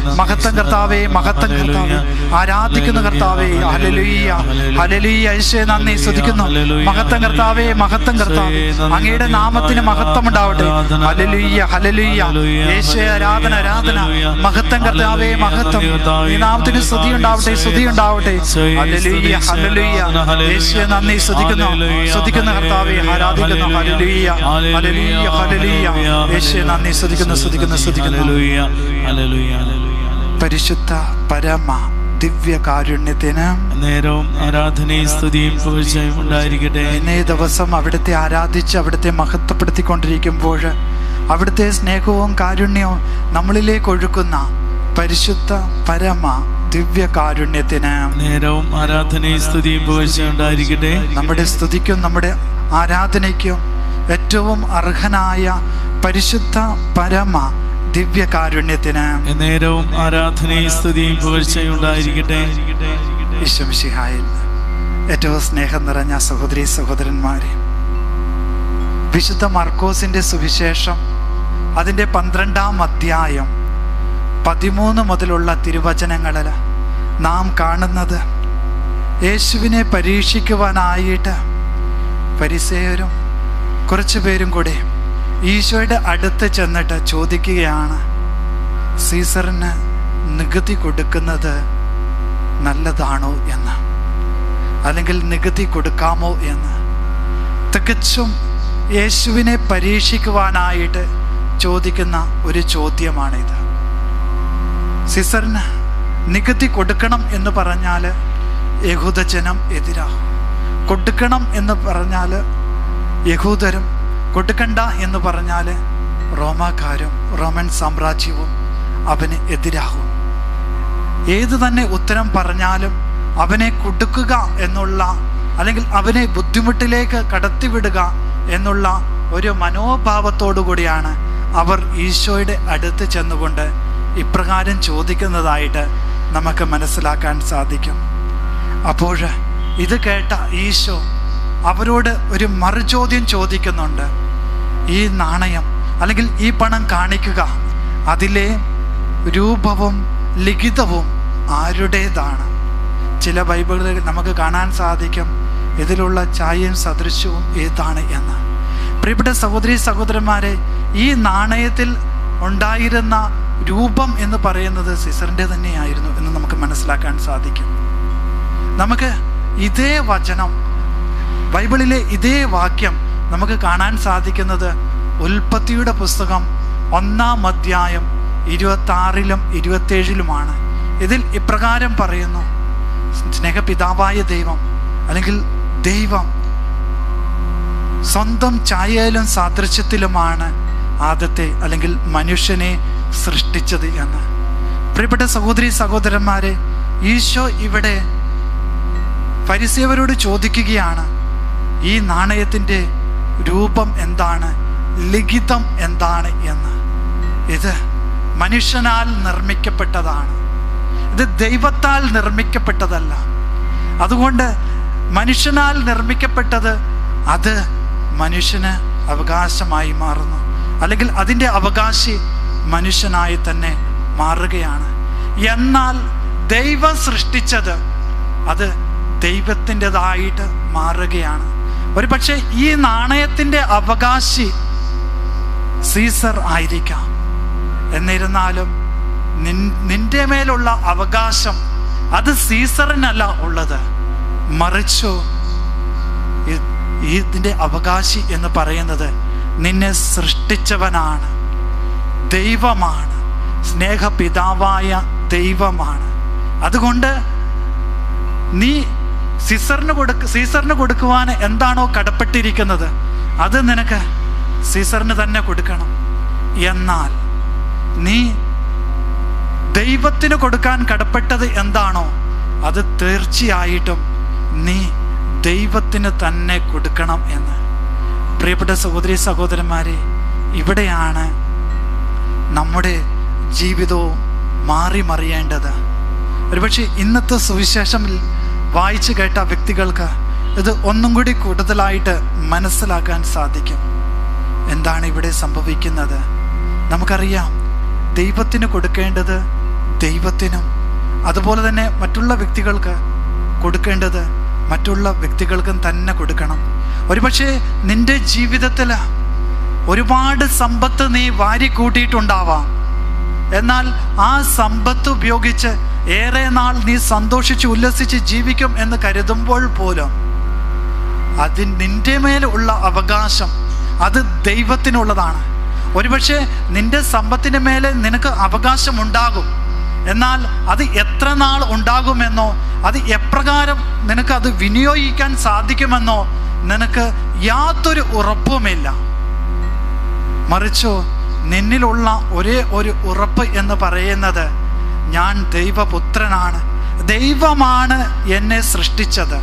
മഹത്വം കർത്താവേ മഹത്തം കർത്താവേ. ആരാധിക്കുന്ന കർത്താവേ ഹലലുയ്യ ഹലലുയ്യ ഐശ്വര്യ നന്ദി. സ്തുതിക്കുന്നു. മഹത്തം കർത്താവേ മഹത്തം കർത്താവേ. അങ്ങയുടെ നാമത്തിന് മഹത്വം ഉണ്ടാവട്ടെ. ഹലലുയ്യ ഹലലുയ്യ യേശുവേ ആരാധന ആരാധന. മഹത്തം കർത്താവേ മഹത്വം. ഈ നാമത്തിന് സ്തുതി ഉണ്ടാവട്ടെ സ്തുതി ഉണ്ടാവട്ടെ. ഹലലുയ്യ ഹലലുയ്യ യേശുവേ നന്ദി. സ്തുതിക്കുന്നു. സ്തുതിക്കുന്ന കർത്താവേ ആരാധിക്കുന്നു. ഹലലുയ്യ ഹലലുയ്യ ഹലലുയ്യ യേശുവേ നന്ദി. സ്തുതിക്കുന്നു സ്തുതിക്കുന്നു സ്തുതിക്കുന്നു. ഹലലുയ്യ ഹലലുയ്യ പരിശുദ്ധ പരമ ദിവ്യ കാരുണ്യത്തിന് നേരവും ആരാധനയും സ്തുതിയും പൂജയും ഉണ്ടായിരിക്കട്ടെ. ഇന്നേ ദിവസം അവിടുത്തെ ആരാധിച്ച് അവിടുത്തെ മഹത്വപ്പെടുത്തിക്കൊണ്ടിരിക്കുമ്പോൾ അവിടുത്തെ സ്നേഹവും കാരുണ്യവും നമ്മളിലേക്ക് ഒഴുക്കുന്ന പരിശുദ്ധ പരമ ദിവ്യകാരുണ്യത്തിന് നേരവും ആരാധനയും സ്തുതിയും പൂജയും ഉണ്ടായിരിക്കട്ടെ. നമ്മുടെ സ്തുതിക്കും നമ്മുടെ ആരാധനയ്ക്കും ഏറ്റവും അർഹനായ പരിശുദ്ധ പരമ ദിവ്യ കാരുണ്യത്തിന് നേരവും ആരാധനയും സ്തുതിയും പുകഴ്ചയുണ്ടായിരിക്കട്ടെ ഈശ്വംശിഹായിൽ ഏറ്റവും സ്നേഹം നിറഞ്ഞ സഹോദരി സഹോദരന്മാരെ വിശുദ്ധ മർക്കോസിന്റെ സുവിശേഷം അതിന്റെ പന്ത്രണ്ടാം അധ്യായം പതിമൂന്ന് മുതലുള്ള തിരുവചനങ്ങളിൽ നാം കാണുന്നത് യേശുവിനെ പരീക്ഷിക്കുവാനായിട്ട് പരിസയരും കുറച്ചു പേരും കൂടി ഈശോയുടെ അടുത്ത് ചെന്നിട്ട് ചോദിക്കുകയാണ് സീസറിന് നികുതി കൊടുക്കുന്നത് നല്ലതാണോ എന്ന്? അല്ലെങ്കിൽ നികുതി കൊടുക്കാമോ എന്ന്? തികച്ചും യേശുവിനെ പരീക്ഷിക്കുവാനായിട്ട് ചോദിക്കുന്ന ഒരു ചോദ്യമാണിത്. സിസറിന് നികുതി കൊടുക്കണം എന്ന് പറഞ്ഞാൽ യഹൂദജനം എതിരാ? കൊടുക്കണം എന്ന് പറഞ്ഞാൽ യഹൂദരും കൊടുക്കണ്ട എന്ന് പറഞ്ഞാൽ റോമാക്കാരും റോമൻ സാമ്രാജ്യവും അവന് എതിരാകും. ഏത് തന്നെ ഉത്തരം പറഞ്ഞാലും അവനെ കൊടുക്കുക എന്നുള്ള അല്ലെങ്കിൽ അവനെ ബുദ്ധിമുട്ടിലേക്ക് കടത്തിവിടുക എന്നുള്ള ഒരു മനോഭാവത്തോടു കൂടിയാണ് അവർ ഈശോയുടെ അടുത്ത് ചെന്നുകൊണ്ട് ഇപ്രകാരം ചോദിക്കുന്നതായിട്ട് നമുക്ക് മനസ്സിലാക്കാൻ സാധിക്കും. അപ്പോൾ ഇത് കേട്ട ഈശോ അവരോട് ഒരു മറുചോദ്യം ചോദിക്കുന്നുണ്ട്. ഈ നാണയം അല്ലെങ്കിൽ ഈ പണം കാണിക്കുക അതിലെ രൂപവും ലിഖിതവും ആരുടേതാണ്? ചില ബൈബിളുകൾ നമുക്ക് കാണാൻ സാധിക്കും ഇതിലുള്ള ചായയും സദൃശ്യവും ഏതാണ് എന്ന്. പ്രിയപ്പെട്ട സഹോദരി സഹോദരന്മാരെ ഈ നാണയത്തിൽ ഉണ്ടായിരുന്ന രൂപം എന്ന് പറയുന്നത് സിസറിന്റെ തന്നെയായിരുന്നു എന്ന് നമുക്ക് മനസ്സിലാക്കാൻ സാധിക്കും. നമുക്ക് ഇതേ വചനം ബൈബിളിലെ ഇതേ വാക്യം നമുക്ക് കാണാൻ സാധിക്കുന്നത് ഉൽപ്പത്തിയുടെ പുസ്തകം ഒന്നാം അധ്യായം ഇരുപത്തി ആറിലും ഇരുപത്തേഴിലുമാണ്. ഇതിൽ ഇപ്രകാരം പറയുന്നു സ്നേഹപിതാവായ ദൈവം അല്ലെങ്കിൽ ദൈവം സ്വന്തം ചായയിലും സാദൃശ്യത്തിലുമാണ് ആദ്യത്തെ അല്ലെങ്കിൽ മനുഷ്യനെ സൃഷ്ടിച്ചത് എന്ന്. പ്രിയപ്പെട്ട സഹോദരി സഹോദരന്മാരെ ഈശോ ഇവിടെ പരിസേവരോട് ചോദിക്കുകയാണ് ഈ നാണയത്തിന്റെ രൂപം എന്താണ്? ലിഖിതം എന്താണ് എന്ന്. ഇത് മനുഷ്യനാൽ നിർമ്മിക്കപ്പെട്ടതാണ്. ഇത് ദൈവത്താൽ നിർമ്മിക്കപ്പെട്ടതല്ല. അതുകൊണ്ട് മനുഷ്യനാൽ നിർമ്മിക്കപ്പെട്ടത് അത് മനുഷ്യന് അവകാശമായി മാറുന്നു. അല്ലെങ്കിൽ അതിന്റെ അവകാശി മനുഷ്യനായി തന്നെ മാറുകയാണ്. എന്നാൽ ദൈവം സൃഷ്ടിച്ചത് അത് ദൈവത്തിന്റെതായിട്ട് മാറുകയാണ്. ഒരു പക്ഷേ ഈ നാണയത്തിന്റെ അവകാശി സീസർ ആയിരിക്കാം. എന്നിരുന്നാലും നിന്റെ മേലുള്ള അവകാശം അത് സീസറിനല്ല ഉള്ളത്. മറിച്ചു ഇതിന്റെ അവകാശി എന്ന് പറയുന്നത് നിന്നെ സൃഷ്ടിച്ചവനാണ്. ദൈവമാണ്. സ്നേഹപിതാവായ ദൈവമാണ്. അതുകൊണ്ട് നീ സീസറിന് കൊടുക്ക സീസറിന് കൊടുക്കുവാൻ എന്താണോ കടപ്പെട്ടിരിക്കുന്നത് അത് നിനക്ക് സീസറിന് തന്നെ കൊടുക്കണം. എന്നാൽ നീ ദൈവത്തിന് കൊടുക്കാൻ കടപ്പെട്ടത് എന്താണോ അത് തീർച്ചയായിട്ടും നീ ദൈവത്തിന് തന്നെ കൊടുക്കണം എന്ന്. പ്രിയപ്പെട്ട സഹോദരി സഹോദരന്മാരെ ഇവിടെയാണ് നമ്മുടെ ജീവിതവും മാറി മറിയേണ്ടത് ഒരുപക്ഷെ ഇന്നത്തെ സുവിശേഷം വായിച്ചു കേട്ട വ്യക്തികൾക്ക് ഇത് ഒന്നും കൂടി കൂടുതലായിട്ട് മനസ്സിലാക്കാൻ സാധിക്കും. എന്താണ് ഇവിടെ സംഭവിക്കുന്നത്? നമുക്കറിയാം ദൈവത്തിന് കൊടുക്കേണ്ടത് ദൈവത്തിനും അതുപോലെ തന്നെ മറ്റുള്ള വ്യക്തികൾക്ക് കൊടുക്കേണ്ടത് മറ്റുള്ള വ്യക്തികൾക്കും തന്നെ കൊടുക്കണം. ഒരുപക്ഷെ നിന്റെ ജീവിതത്തിൽ ഒരുപാട് സമ്പത്ത് നീ വാരി കൂട്ടിയിട്ടുണ്ടാവാം എന്നാൽ ആ സമ്പത്ത് ഉപയോഗിച്ച് ഏറെ നാൾ നീ സന്തോഷിച്ച് ഉല്ലസിച്ച് ജീവിക്കും എന്ന് കരുതുമ്പോൾ പോലും അതിന് നിന്റെ മേലുള്ള അവകാശം അത് ദൈവത്തിനുള്ളതാണ്. ഒരുപക്ഷെ നിന്റെ സമ്പത്തിന് മേലെ നിനക്ക് അവകാശം ഉണ്ടാകും എന്നാൽ അത് എത്ര നാൾ ഉണ്ടാകുമെന്നോ അത് എപ്രകാരം നിനക്ക് അത് വിനിയോഗിക്കാൻ സാധിക്കുമെന്നോ നിനക്ക് യാതൊരു ഉറപ്പുമില്ല. മറിച്ചോ നിന്നിലുള്ള ഒരേ ഒരു ഉറപ്പ് എന്ന് പറയുന്നത് ഞാൻ ദൈവപുത്രനാണ്. ദൈവമാണ് എന്നെ സൃഷ്ടിച്ചത്.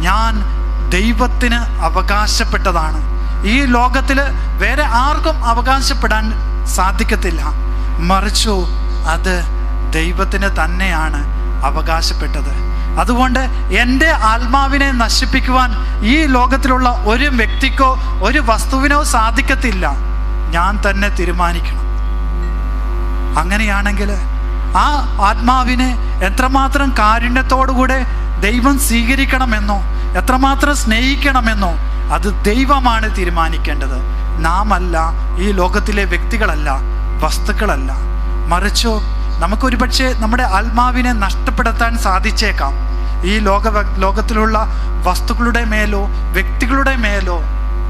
ഞാൻ ദൈവത്തിന് അവകാശപ്പെട്ടതാണ്. ഈ ലോകത്തിൽ വേറെ ആർക്കും അവകാശപ്പെടാൻ സാധിക്കത്തില്ല. മറിച്ചു അത് ദൈവത്തിന് തന്നെയാണ് അവകാശപ്പെട്ടത്. അതുകൊണ്ട് എന്റെ ആത്മാവിനെ നശിപ്പിക്കുവാൻ ഈ ലോകത്തിലുള്ള ഒരു വ്യക്തിക്കോ ഒരു വസ്തുവിനോ സാധിക്കത്തില്ല. ഞാൻ തന്നെ തീരുമാനിക്കണം. അങ്ങനെയാണെങ്കിൽ ആ ആത്മാവിനെ എത്രമാത്രം കാരുണ്യത്തോടുകൂടെ ദൈവം സ്വീകരിക്കണമെന്നോ എത്രമാത്രം സ്നേഹിക്കണമെന്നോ അത് ദൈവമാണ് തീരുമാനിക്കേണ്ടത്. നാം അല്ല ഈ ലോകത്തിലെ വ്യക്തികളല്ല വസ്തുക്കളല്ല. മറിച്ചോ നമുക്കൊരു പക്ഷേ നമ്മുടെ ആത്മാവിനെ നഷ്ടപ്പെടുത്താൻ സാധിച്ചേക്കാം. ഈ ലോക ലോകത്തിലുള്ള വസ്തുക്കളുടെ മേലോ വ്യക്തികളുടെ മേലോ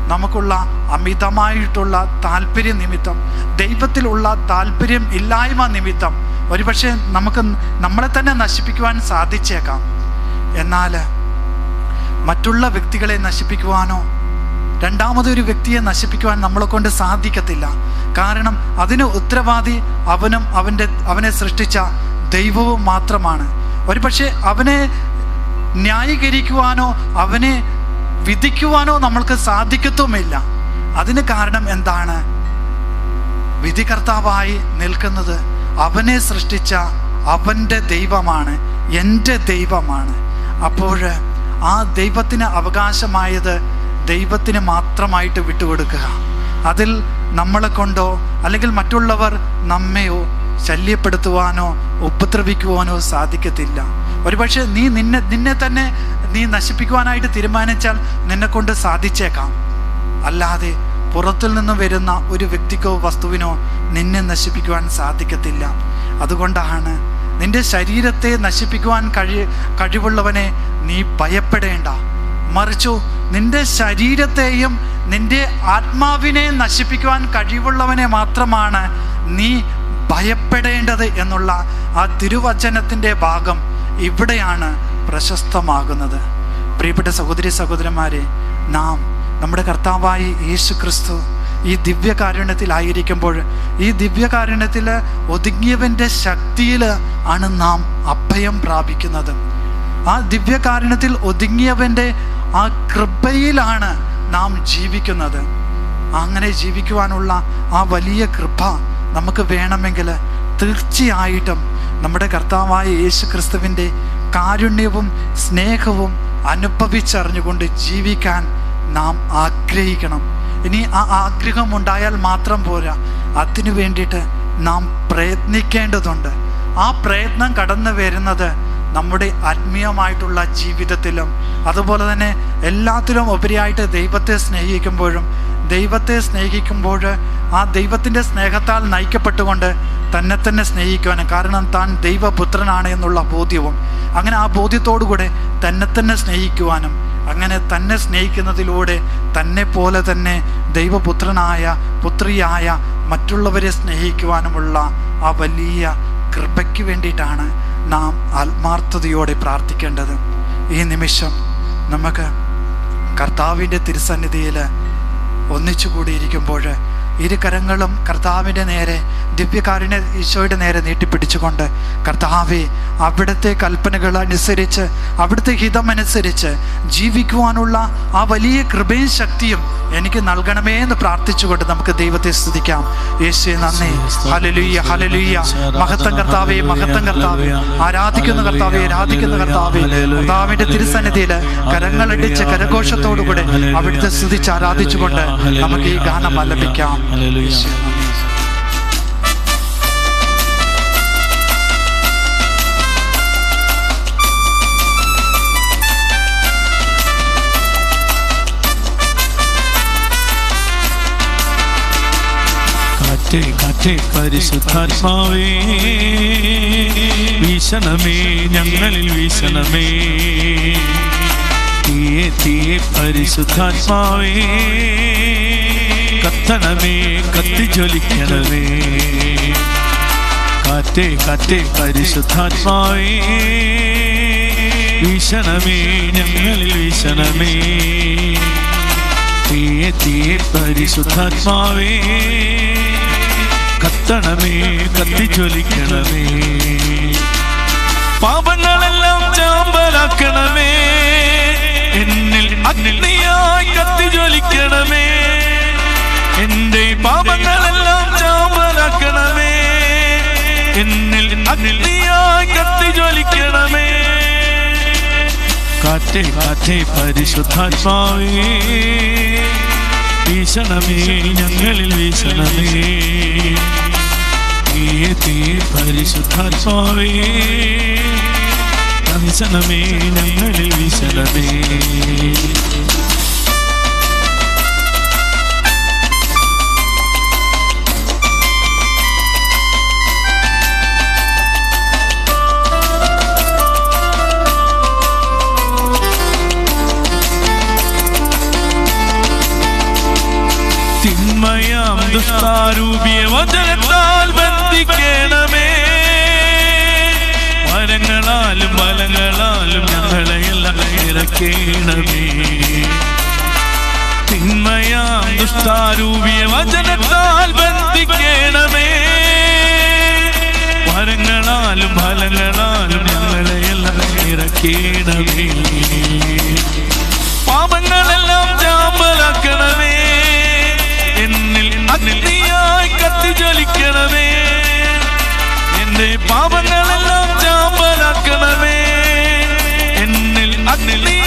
നമുക്കുള്ള അമിതമായിട്ടുള്ള താല്പര്യ നിമിത്തം ദൈവത്തിലുള്ള താല്പര്യം ഇല്ലായ്മ നിമിത്തം ഒരുപക്ഷെ നമുക്ക് നമ്മളെ തന്നെ നശിപ്പിക്കുവാൻ സാധിച്ചേക്കാം. എന്നാൽ മറ്റുള്ള വ്യക്തികളെ നശിപ്പിക്കുവാനോ രണ്ടാമതൊരു വ്യക്തിയെ നശിപ്പിക്കുവാൻ നമ്മളെ കൊണ്ട് സാധിക്കത്തില്ല. കാരണം അതിന് ഉത്തരവാദി അവനും അവന്റെ അവനെ സൃഷ്ടിച്ച ദൈവവും മാത്രമാണ്. ഒരുപക്ഷെ അവനെ ന്യായീകരിക്കുവാനോ അവനെ വിധിക്കുവാനോ നമ്മൾക്ക് സാധിക്കത്തുമില്ല. അതിന് കാരണം എന്താണ്? വിധികർത്താവായി നിൽക്കുന്നത് അവനെ സൃഷ്ടിച്ച അവന്റെ ദൈവമാണ് എന്റെ ദൈവമാണ്. അപ്പോൾ ആ ദൈവത്തിന് അവകാശമായത് ദൈവത്തിന് മാത്രമായിട്ട് വിട്ടുകൊടുക്കുക. അതിൽ നമ്മളെ കൊണ്ടോ അല്ലെങ്കിൽ മറ്റുള്ളവർ നമ്മയോ ശല്യപ്പെടുത്തുവാനോ ഉപദ്രവിക്കുവാനോ സാധിക്കത്തില്ല. ഒരുപക്ഷെ നീ നിന്നെ നിന്നെ തന്നെ നീ നശിപ്പിക്കുവാനായിട്ട് തീരുമാനിച്ചാൽ നിന്നെ കൊണ്ട് സാധിച്ചേക്കാം. അല്ലാതെ പുറത്തിൽ നിന്ന് വരുന്ന ഒരു വ്യക്തിക്കോ വസ്തുവിനോ നിന്നെ നശിപ്പിക്കുവാൻ സാധിക്കത്തില്ല. അതുകൊണ്ടാണ് നിന്റെ ശരീരത്തെ നശിപ്പിക്കുവാൻ കഴി കഴിവുള്ളവനെ നീ ഭയപ്പെടേണ്ട. മറിച്ചു നിന്റെ ശരീരത്തെയും നിന്റെ ആത്മാവിനെ നശിപ്പിക്കുവാൻ കഴിവുള്ളവനെ മാത്രമാണ് നീ ഭയപ്പെടേണ്ടത് എന്നുള്ള ആ തിരുവചനത്തിന്റെ ഭാഗം ഇവിടെയാണ് പ്രശസ്തമാകുന്നത്. പ്രിയപ്പെട്ട സഹോദരി സഹോദരന്മാരെ നാം നമ്മുടെ കർത്താവായി യേശു ക്രിസ്തു ഈ ദിവ്യകാരുണ്യത്തിലായിരിക്കുമ്പോൾ ഈ ദിവ്യകാരുണ്യത്തിൽ ഒതുങ്ങിയവന്റെ ശക്തിയിൽ ആണ് നാം അഭയം പ്രാപിക്കുന്നത്. ആ ദിവ്യകാരുണ്യത്തിൽ ഒതുങ്ങിയവന്റെ ആ കൃപയിലാണ് നാം ജീവിക്കുന്നത്. അങ്ങനെ ജീവിക്കുവാനുള്ള ആ വലിയ കൃപ നമുക്ക് വേണമെങ്കിൽ തീർച്ചയായിട്ടും നമ്മുടെ കർത്താവായ യേശു ക്രിസ്തുവിന്റെ കാരുണ്യവും സ്നേഹവും അനുഭവിച്ചറിഞ്ഞുകൊണ്ട് ജീവിക്കാൻ നാം ആഗ്രഹിക്കണം. ഇനി ആ ആഗ്രഹം ഉണ്ടായാൽ മാത്രം പോരാ. അതിനു വേണ്ടിയിട്ട് നാം പ്രയത്നിക്കേണ്ടതുണ്ട്. ആ പ്രയത്നം കടന്നു വരുന്നത് നമ്മുടെ ആത്മീയമായിട്ടുള്ള ജീവിതത്തിലും അതുപോലെ തന്നെ എല്ലാത്തിലും ഉപരിയായിട്ട് ദൈവത്തെ സ്നേഹിക്കുമ്പോഴും ദൈവത്തെ സ്നേഹിക്കുമ്പോൾ ആ ദൈവത്തിന്റെ സ്നേഹത്താൽ നയിക്കപ്പെട്ടുകൊണ്ട് തന്നെ തന്നെ സ്നേഹിക്കുവാനും കാരണം താൻ ദൈവപുത്രനാണ് എന്നുള്ള ബോധ്യവും അങ്ങനെ ആ ബോധ്യത്തോടുകൂടെ തന്നെ തന്നെ സ്നേഹിക്കുവാനും അങ്ങനെ തന്നെ സ്നേഹിക്കുന്നതിലൂടെ തന്നെ പോലെ തന്നെ ദൈവപുത്രനായ പുത്രിയായ മറ്റുള്ളവരെ സ്നേഹിക്കുവാനുമുള്ള ആ വലിയ കൃപയ്ക്ക് വേണ്ടിയിട്ടാണ് നാം ആത്മാർത്ഥതയോടെ പ്രാർത്ഥിക്കേണ്ടത്. ഈ നിമിഷം നമുക്ക് കർത്താവിന്റെ തിരുസന്നിധിയിൽ ഒന്നിച്ചു കൂടിയിരിക്കുമ്പോൾ ഇരു കരങ്ങളും കർത്താവിന്റെ നേരെ ദിവ്യകാരുണ്യ ഈശോയുടെ നേരെ നീട്ടിപ്പിടിച്ചുകൊണ്ട് കർത്താവെ അവിടുത്തെ കൽപ്പനകൾ അനുസരിച്ച് അവിടുത്തെ ഹിതമനുസരിച്ച് ജീവിക്കുവാനുള്ള ആ വലിയ കൃപയും ശക്തിയും എനിക്ക് നൽകണമേ എന്ന് പ്രാർത്ഥിച്ചുകൊണ്ട് നമുക്ക് ദൈവത്തെ സ്തുതിക്കാം. യേശുവെ നന്ദി. ഹലലുയ്യ ഹലലുയ്യ മഹത്തം കർത്താവെ മഹത്തം കർത്താവെ. ആരാധിക്കുന്ന കർത്താവെ ആരാധിക്കുന്ന കർത്താവെ. കർത്താവിന്റെ തിരുസന്നിധിയിൽ കരങ്ങളടിച്ച് കരഘോഷത്തോടുകൂടെ അവിടുത്തെ സ്തുതിച്ച് ആരാധിച്ചുകൊണ്ട് നമുക്ക് ഈ ഗാനം ആലപിക്കാം. Aleluya. കാറ്റേ കാറ്റേ പരിശുദ്ധാത്മാവേ വീശണമേ ഞങ്ങളിൽ വീശണമേ. തീയെ തീയെ പരിശുദ്ധാത്മാവേ. കത്തണമേ കത്തിജ്വലിക്കണമേ. കാറ്റേ കാറ്റേ പരിശുദ്ധാത്മാവേ. വീശണമേ ഞങ്ങളിൽ വീശണമേ. തീയെ തീയെ പരിശുദ്ധാത്മാവേ. കത്തണമേ കത്തിജ്വലിക്കണമേ. കാറ്റേ കാറ്റേ പരിശുദ്ധാത്മാവേ വീശണമേ ഞങ്ങളിൽ വീശണമേ തീയെ തീ പരിശുദ്ധാത്മാവേ വീശണമേ ഞങ്ങളിൽ വീശണമേ ഇറക്കേണമേ തിന്മയാം ദുഷ്ടാരൂപിയ വചനത്താൽ ബന്ധിക്കണമേ. വരങ്ങളാലും ഫലങ്ങളാലും ഞങ്ങളെയെല്ലാം ഇറക്കേണമേ പാപങ്ങളെല്ലാം ചാമ്പലാക്കണമേ എന്നിൽ അഗ്നിയായി കത്തി ജ്വലിക്കണമേ. എന്റെ പാപങ്ങളെല്ലാം ചാമ്പലാക്കണമേ എന്നിൽ അഗ്നി